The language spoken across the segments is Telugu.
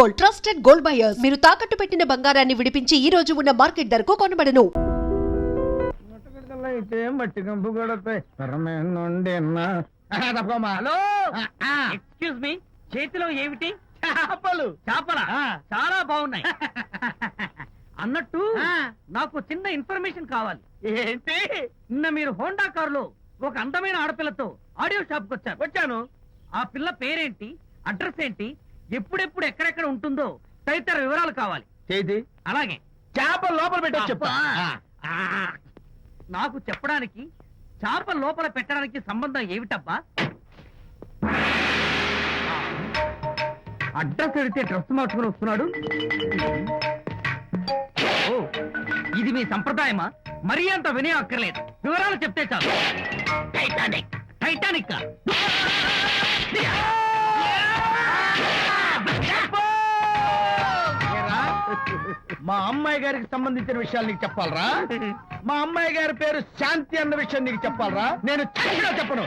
Gold trusted gold buyers. మీరు తాకట్టు పెట్టిన బంగారాన్ని విడిపించి ఈ రోజు ఉన్న మార్కెట్ ధరకు కొనబడను. అయితే మట్టి కంపు కొడతాయి. హలో? ఎక్స్క్యూజ్ మీ చేతిలో ఏమిటి? చేపలు. చేపల. చాలా బాగున్నాయి. అన్నట్టు. నాకు చిన్న ఇన్ఫర్మేషన్ కావాలి. ఏంటి? నిన్న మీరు హోండా కారులో ఒక అందమైన ఆడపిల్లతో ఆడియో షాప్కు వచ్చారు వచ్చాను. ఆ పిల్ల పేరేంటి? అడ్రస్ ఏంటి? ఎప్పుడెప్పుడు ఎక్కడెక్కడ ఉంటుందో తదితర వివరాలు కావాలి. చేతి అలాగే. చేపలు లోపల పెట్టి చెప్తా. నాకు చెప్పడానికి చేప లోపల పెట్టడానికి సంబంధం ఏమిటబ్బా? అడ్రస్ అడిగితే డ్రెస్ మార్చుకుని వస్తున్నాడు. ఓ ఇది మీ సంప్రదాయమా? మరీ అంత వినయం అక్కర్లేదు. వివరాలు చెప్తే చాలు. టైటానిక్ టైటానిక్ మా అమ్మాయి గారికి సంబంధించిన విషయాలు నీకు చెప్పాలరా? మా అమ్మాయి గారి పేరు శాంతి అన్న విషయం నీకు చెప్పాలరా? నేను చెప్పను.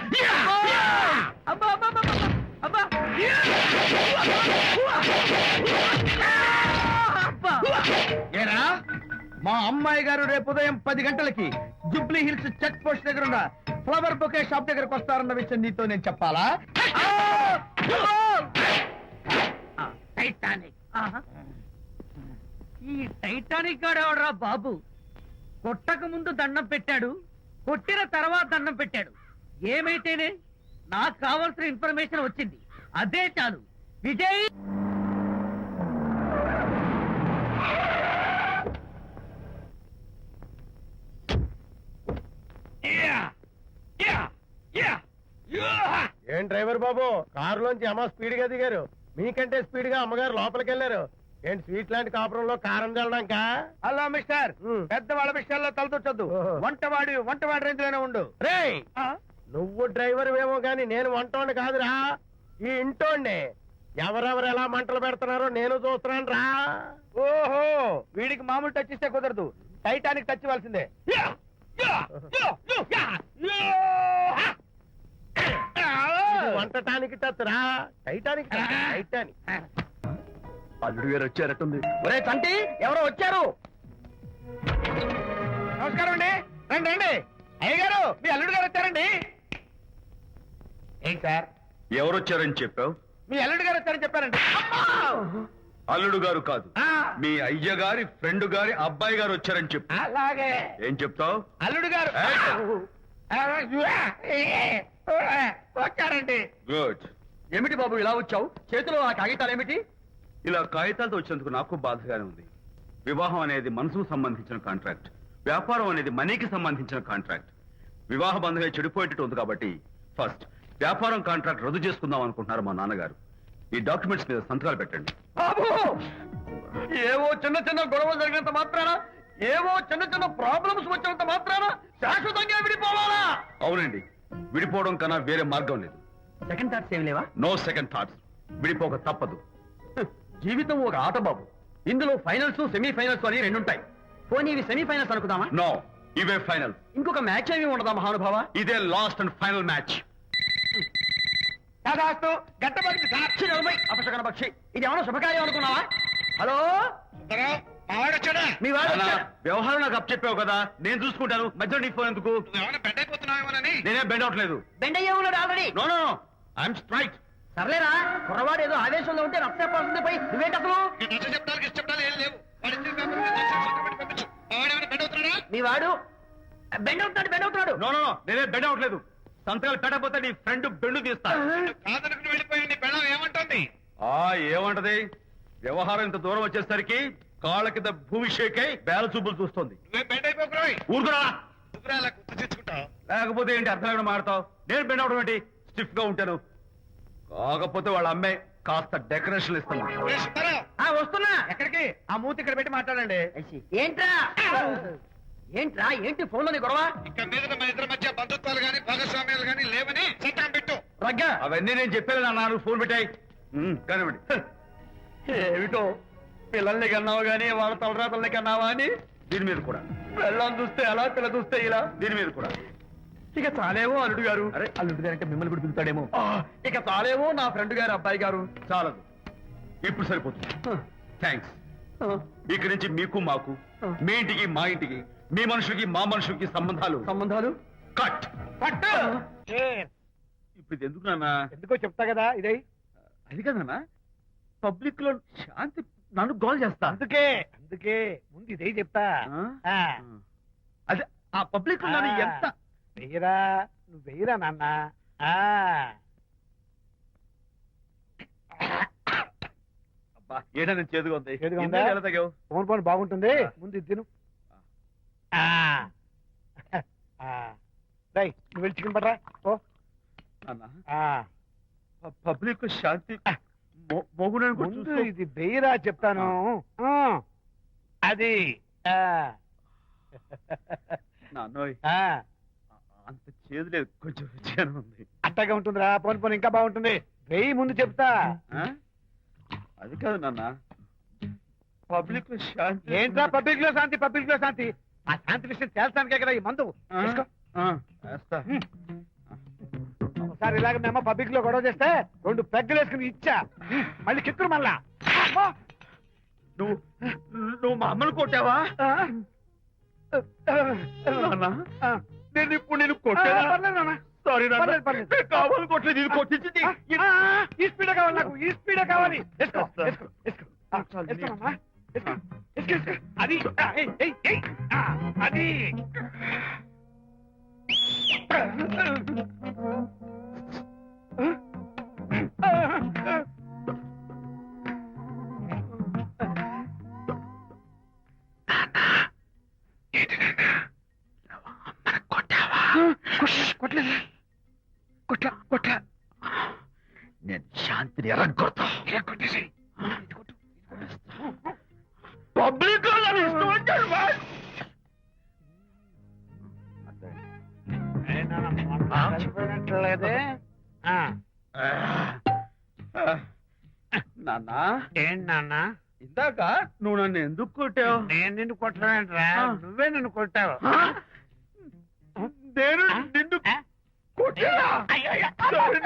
ఏరా? మా అమ్మాయి గారు రేపు ఉదయం పది గంటలకి జుబ్లీ హిల్స్ చెక్ పోస్ట్ దగ్గర ఉన్న ఫ్లవర్ బొకే షాప్ దగ్గరకు వస్తారన్న విషయం నీతో నేను చెప్పాలా? టైటానిక్. ఈ టైటానిక్ గాడెవడరా బాబు? కొట్టక ముందు దండం పెట్టాడు కొట్టిన తర్వాత దండం పెట్టాడు. ఏమైతేనే నాకు కావాల్సిన ఇన్ఫర్మేషన్ వచ్చింది. అదే చాలు. విజయ్! ఏం డ్రైవర్ బాబు? కారులోంచి అమ్మ స్పీడ్గా దిగారు. మీకంటే స్పీడ్గా అమ్మగారు లోపలికి వెళ్ళారు ఏంటి స్వీట్ లాంటి కాపురంలో కారం చల్లడాక హలో మిస్టర్. పెద్దవాళ్ళ విషయాల్లో తలదొచ్చొద్దు. వంటవాడి వంటవాడి రేంజ్లోనే ఉండు రే నువ్వు డ్రైవర్ ఏమో గాని నేను వంటోండి కాదురా. ఈ ఇంటోండి ఎవరెవరు ఎలా మంటలు పెడుతున్నారో నేను చూస్తున్నాను రా. ఓహో వీడికి మామూలు టచ్ ఇస్తే కుదరదు. టైటానిక్ టచ్ ఇవ్వాల్సిందే. వంటటానికి టచ్ రా. టైటానిక్ టైటానిక్ అల్లుడు గారు వచ్చారట్టుంది. ఒరే తంటి ఎవరో వచ్చారు? నమస్కారం అండి. రండి రండి. అయ్య గారు మీ అల్లుడు గారు వచ్చారండి. ఏంటి సార్? ఎవరొచ్చారని చెప్పావు? మీ అల్లుడు గారు వచ్చారని చెప్పారండి. అల్లుడు గారు కాదు. ఆ, మీ అయ్య గారి ఫ్రెండ్ గారి అబ్బాయి గారు వచ్చారని చెప్పు. అలాగే. ఏం చెప్తావు? అల్లుడు గారు. వచ్చారండి. గుడ్. ఏమిటి బాబు ఇలా వచ్చావు? చేతిలో ఆ కాగితాలు ఏమిటి? ఇలా కాగితాలతో వచ్చినందుకు నాకు బాధగానే ఉంది. వివాహం అనేది మనసుకు సంబంధించిన కాంట్రాక్ట్ వ్యాపారం అనేది మనీకి సంబంధించిన కాంట్రాక్ట్ వివాహ బంధంగా చెడిపోయేటట్టు ఉంది కాబట్టి ఫస్ట్ వ్యాపారం కాంట్రాక్ట్ రద్దు చేసుకుందాం అనుకుంటున్నారు మా నాన్నగారు. ఈ డాక్యుమెంట్స్ మీద సంతకాలు పెట్టండి. ఏవో చిన్న చిన్న గొడవలు జరిగినంత మాత్రాన ఏవో చిన్న చిన్న ప్రాబ్లమ్స్ వచ్చినంత మాత్రాన శాశ్వతంగా విడిపోవాలా? అవునండి. విడిపోవడం కన్నా వేరే మార్గం లేదు. సెకండ్ థాట్స్ ఏమి లేవా? నో సెకండ్ థాట్స్ విడిపోక తప్పదు. జీవితం ఒక ఆట బాబు. ఇందులో ఫైనల్స్ సెమీ ఫైనల్స్ అని రెండు ఉంటాయి పోనీ ఇవి సెమీ ఫైనల్స్ అనుకుందామా? నో ఇవే ఫైనల్. ఇంకొక మ్యాచ్ ఏమి ఉండదా మహానుభావ? ఇదే లాస్ట్ అండ్ ఫైనల్ మ్యాచ్. సాక్షి అపశకన పక్షి. ఇది ఏమైనా శుభకార్యం అనుకున్నావా? హలో? మీ వాడు? వ్యవహారం నాకు అప్ చెప్పావు కదా నేను చూసుకుంటాను. మధ్యలో నీ ఫోన్ ఎందుకు? బెడ్ అయిపోతున్నావేమోనని? నేనే బెండ్ అవట్లేదు. బెండ్ అయ్యే ఉన్నాడు already no no I'm straight సర్లేరా కుర్రవాడు ఏదో ఆవేశంలో ఉంటే రక్త పడుతుంది పై నువ్వేంటి అసలు? నచ్చ చెప్తానికి ఇష్టపడాలి ఏం లేవు. వాడి ఇచ్చిన పేపర్ మీద నచ్చ చెప్తామని పంపించు మావాడేమైనా బెడ్ అవుతున్నాడా? మీ వాడు? బెండ్ అవుతున్నాడు బెండ్ అవుతున్నాడు. నో నో నేనే బెండ్ అవట్లేదు సంతకాలు పెట్టకపోతే నీ ఫ్రెండ్ బెండు తీస్తా. కాదనుకుని వెళ్ళిపోయి నీ పెళ్ళం ఏమంటుంది? ఆ ఏమంటది? వ్యవహారం ఇంత దూరం వచ్చేసరికి కాళ్ళ కింద భూమి షేక్ అయి బేల చూపులు చూస్తుంది. బెడ్ ఊరుకురా. లేకపోతే ఏంటి అర్థం లేకుండా మాడతావు? నేను బెండ్ అవడం ఏంటి? స్టిఫ్గా ఉంటాను. కాకపోతే వాళ్ళ అమ్మాయి కాస్త డెకరేషన్ ఇస్తాను ఏ సుబ్బారావు, ఆ వస్తున్నా. ఎక్కడికి? ఆ మూతి ఇక్కడ పెట్టి మాట్లాడండి. ఏంట్రా? ఏంట్రా? ఏంటి ఫోన్లోని గొడవ? ఇక మీద మన ఇద్దరి మధ్య బంధుత్వాలు గాని భాగస్వామ్యాలు గాని లేవని చట్టం పెట్టు. రగ్గా అవన్నీ నేను చెప్పాను అన్నారు ఫోన్ పెట్టాయి. కానివ్వండి ఏమిటో? పిల్లల్ని కన్నావు గాని వాళ్ళ తలరాతల్ని కన్నావా అని? దీని మీద కూడా. పిల్లల్ని చూస్తే అలా పిల్ల చూస్తే ఇలా? దీని మీద కూడా. ఇక చాలేమో అల్లుడు గారు. అరే. అల్లుడు గారు అంటే మిమ్మల్ని కూడా పిలుతాడేమో ఇక చాలేమో నా ఫ్రెండ్ గారు అబ్బాయి గారు. చాలదు. ఇప్పుడు సరిపోతుంది. థ్యాంక్స్ ఇక్కడి నుంచి మీకు మాకు మీ ఇంటికి మా ఇంటికి మీ మనుషులకి మా మనుషులకి సంబంధాలు. సంబంధాలు? కట్ పట్టు! ఇప్పుడు ఇది ఎందుకు నాన్న? ఎందుకో చెప్తా కదా ఇదే. అది కదన్నా పబ్లిక్లో శాంతి నన్ను గోల్ చేస్తా. అందుకే అందుకే ముందు ఇదే చెప్తా. అదే ఆ పబ్లిక్లో నన్ను. ఎంత వెయ్యరా నువ్వు వెయ్యరా నాన్న? ఆ, అబ్బా ఏదైనా చేదుగా ఉంది? చేదుగా ఉందా? ఇందాక ఎలా తాగావు? ఫోన్ బాగుంటుంది. ముందు ఇది తిను. ఆ, ఆ. రేయ్, నువ్వు వెళ్ళి చికెన్ పడరా ఓ నాన్న? పబ్లిక్ శాంతి. మోగునని కూడా ముందు చూస్తూ- ఇది వెయ్యరా చెప్తాను. ఆ, అది. ఆ, నాన్నోయ్. ఆ, అంత చేదు లేదు కొంచెం రుచిగానే ఉంది అట్టగా ఉంటుందిరా పోను పోను ఇంకా బాగుంటుంది వెయ్యి ముందు చెప్తా ఆ? అది కాదు నాన్న పబ్లిక్లో శాంతి ఏంట్రా పబ్లిక్లో శాంతి పబ్లిక్లో శాంతి ఆ శాంతి విషయం తేల్చడానికే కదా ఈ మందు ఆ? తీసుకో. ఆ, వేస్తా. ఒకసారి ఇలాగ మేము పబ్లిక్లో గొడవ చేస్తే రెండు పెగ్గలు వేసుకుని ఇచ్చా మళ్ళీ కిక్కురు మళ్ళా అమ్మా! నువ్వు నువ్వు మా అమ్మను కొట్టావా? నాన్న ఆ. నేను ఇప్పుడు నేను కొట్టానా. సారీ కావాలి కొట్టలేదు ఇది కొట్టించింది ఈ స్పీడ్ కావాలి నాకు ఈ స్పీడ్ కావాలి వేసుకో వేసుకో వేసుకో కొట్ల కొట్ల. నేను శాంతిని ఎరగొడతా. కొట్టేసి పబ్లిక్ నన్ను ఏంటి ఇందాక నువ్వు నన్ను ఎందుకు కొట్టావు? నేను నిన్ను కొట్టలేంట్రా. నువ్వే నిన్ను కొట్టావు. నేను శాంతి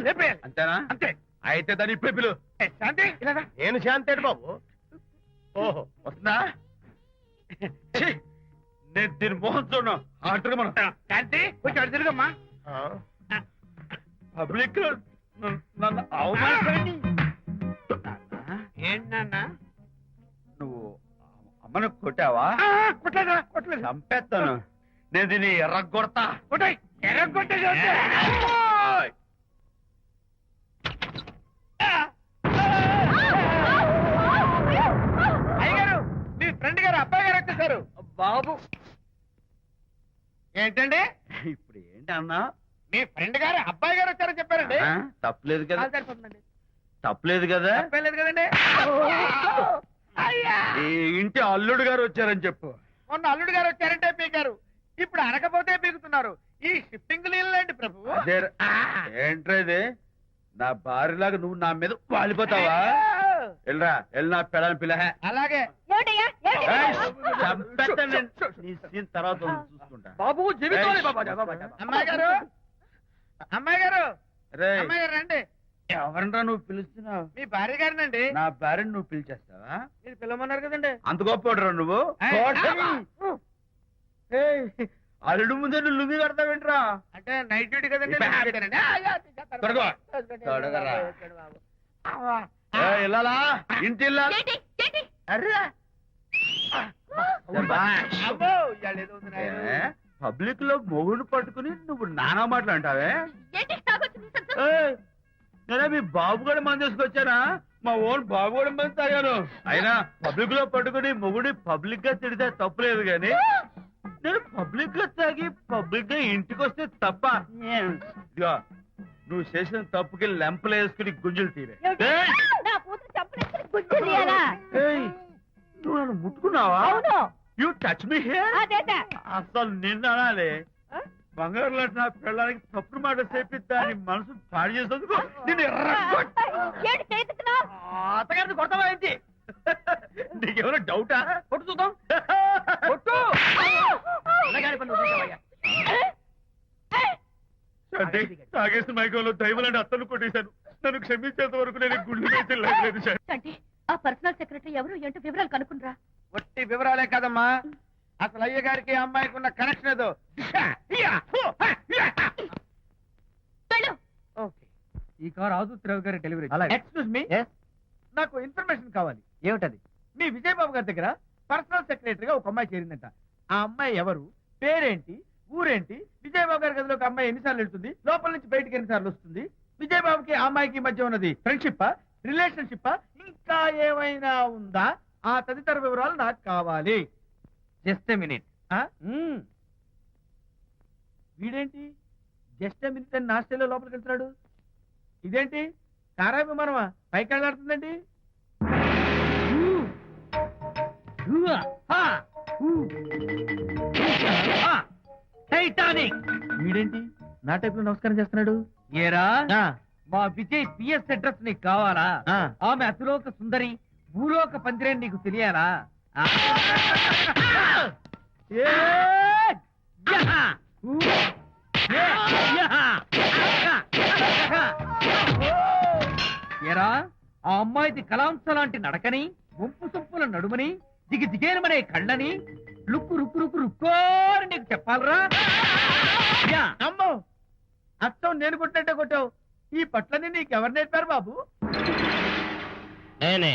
లేపేయాలి. అంతేనా? అంతే. అయితే దాని ఇప్పుడే పిలు. శాంతి. నేను శాంతేడు బాబు? ఓహో వస్తుందా? నేను దీని మోహన్ చూడను. ఆటగా మనం. శాంతి కొంచెం అటు తిరుగమ్మా. పబ్లిక్ నన్ను- అవమానించండి ఏంటి నాన్న? నువ్వు అమ్మను కొట్టావా? కొట్టలేదా కొట్టలేదు. చంపేస్తాను. నేను దీన్ని ఎర్రగొడతా. కొట్టాయి ఎర్ర కొట్టేసి వస్తే. ఓయ్! అయ్యగారు మీ ఫ్రెండ్ గారు అబ్బాయి గారు వచ్చేసారు బాబు. ఏంటండి? ఇప్పుడు ఏంటి అన్నా? మీ ఫ్రెండ్ గారు అబ్బాయి గారు వచ్చారని చెప్పారండి? తప్పలేదు కదా. తప్పలేదు కదా. తప్పలేదు కదండి. ఈ ఇంటి అల్లుడు గారు వచ్చారని చెప్పు. మొన్న అల్లుడు గారు వచ్చారంటే పీకారు. ఇప్పుడు అనకపోతే పీకుతున్నారు. ఈ షిఫ్టింగ్ నీళ్ళండి ప్రభు? అదే ఏంట్రా ఇది? నా భార్యలాగా నువ్వు నా మీద వాలిపోతావా? వెళ్ళరా వెళ్ళి నా పెళ్ళని పిల్ల అలాగే. నీ సీన్ తర్వాత చూసుకుంటా. బాబు జీవితం. అమ్మాయి గారు? అమ్మాయి గారు? అమ్మాయి గారు రండి. ఎవరినరా నువ్వు పిలుస్తున్నావు? మీ భార్య గారినండి. నా భార్యను నువ్వు పిలిచేస్తావా? మీరు పిలవమన్నారు కదండి. అంత గొప్ప నువ్వు? అల్లుడు ముందే నువ్వు లుంగి కడతావేంట్రా? అంటే నైట్ డ్యూటీ కదండి ఇల్లాలా? ఇంటి. పబ్లిక్లో మొగుడు పట్టుకుని నువ్వు నానా మాటలు అంటావే? నేనే మీ బాబు కూడా మంది తీసుకొచ్చానా మా ఓన్ బాబు కూడా మంది తాగాను అయినా పబ్లిక్లో పట్టుకుని మొగుడి పబ్లిక్గా తిడితే తప్పులేదు గాని నేను పబ్లిక్గా తాగి పబ్లిక్గా ఇంటికి వస్తే తప్ప. ఇదిగో నువ్వు చేసిన తప్పుకి లెంపలు వేసుకుని గుంజులు తీరే. ఏయ్, ఏయ్, నువ్వు నన్ను ముట్టుకున్నావా? యూ టచ్ మీ హియర్ అసలు నిన్న అనాలి. బంగారు లాంటి నా పిల్లలకి తప్పుడు మాట చెప్పి దాని మనసు పాడు చేసేందుకు నేను అత్తగారిని కొడతావా ఏంటి? నీకేమైనా డౌటా? కొట్టు చూద్దాం. కొట్టు. తాగేసిన మైకంలో దైవలాంటి అత్తను కొట్టేశాను. నన్ను క్షమించేంత వరకు నేను శాంతి అంటే ఆ పర్సనల్ సెక్రటరీ ఎవరు? ఏంటో వివరాలు కనుక్కునరా ఒట్టి వివరాలే కదమ్మా. అసలు అయ్య గారికి అమ్మాయికి ఉన్న కనెక్షన్ ఏదో ఈ కార్ ఆదుత్రావు గారి డెలివరీ ఎక్స్క్యూజ్ మీ నాకు ఇన్ఫర్మేషన్ కావాలి. ఏమిటది? మీ విజయబాబు గారి దగ్గర పర్సనల్ సెక్రటరీగా ఒక అమ్మాయి చేరిందంట. ఆ అమ్మాయి ఎవరు? పేరేంటి? ఊరేంటి? విజయబాబు గారి గదిలోకి అమ్మాయి ఎన్నిసార్లు వెళ్తుంది? లోపల నుంచి బయటికి ఎన్నిసార్లు వస్తుంది? విజయబాబుకి ఆ అమ్మాయికి మధ్య ఉన్నది ఫ్రెండ్షిప్ రిలేషన్షిప్ ఇంకా ఏమైనా ఉందా? ఆ తదితర వివరాలు నాకు కావాలి. Just minute? వీడేంటి? జస్ట్ మినిట్ అని నాస్టేలో లోపలికి వెళ్తున్నాడు? ఇదేంటి? కారా విమానమా పైకి వెళ్ళాడుతుందండి? టైటానిక్. వీడేంటి? నా టైప్లో నమస్కారం చేస్తున్నాడు? ఏరా? మా విజయ్ పిఎస్ అడ్రస్ నీకు కావాలా. ఆమె అతిలోక సుందరి భూలోక పందిరేని నీకు తెలియాలా? ఏరా ఆ అమ్మాయిది కలాంస లాంటి నడకని వంపు సొంపుల నడుమని దిగి దిగేనమనే కళ్ళని లుక్కు రుక్కు రుక్కు రుక్కోని నీకు చెప్పాలరా? యా! అమ్మో. అత్తం నేను కొట్టినట్టే కొట్టావు. ఈ పట్లని నీకు ఎవరు నేర్పారు బాబు? నేనే.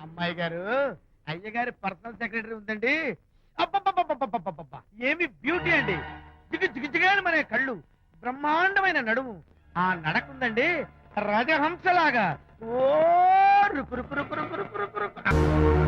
అమ్మాయి గారు అయ్యగారి పర్సనల్ సెక్రటరీ ఉందండి. ఏమి బ్యూటీ అండి. జిగు జిగుజిగాని మన కళ్ళు. బ్రహ్మాండమైన నడుము. ఆ నడకుందండి రజహంసలాగా. ఓ రుకు రుకు రుకు రుకు రుకు రుకు.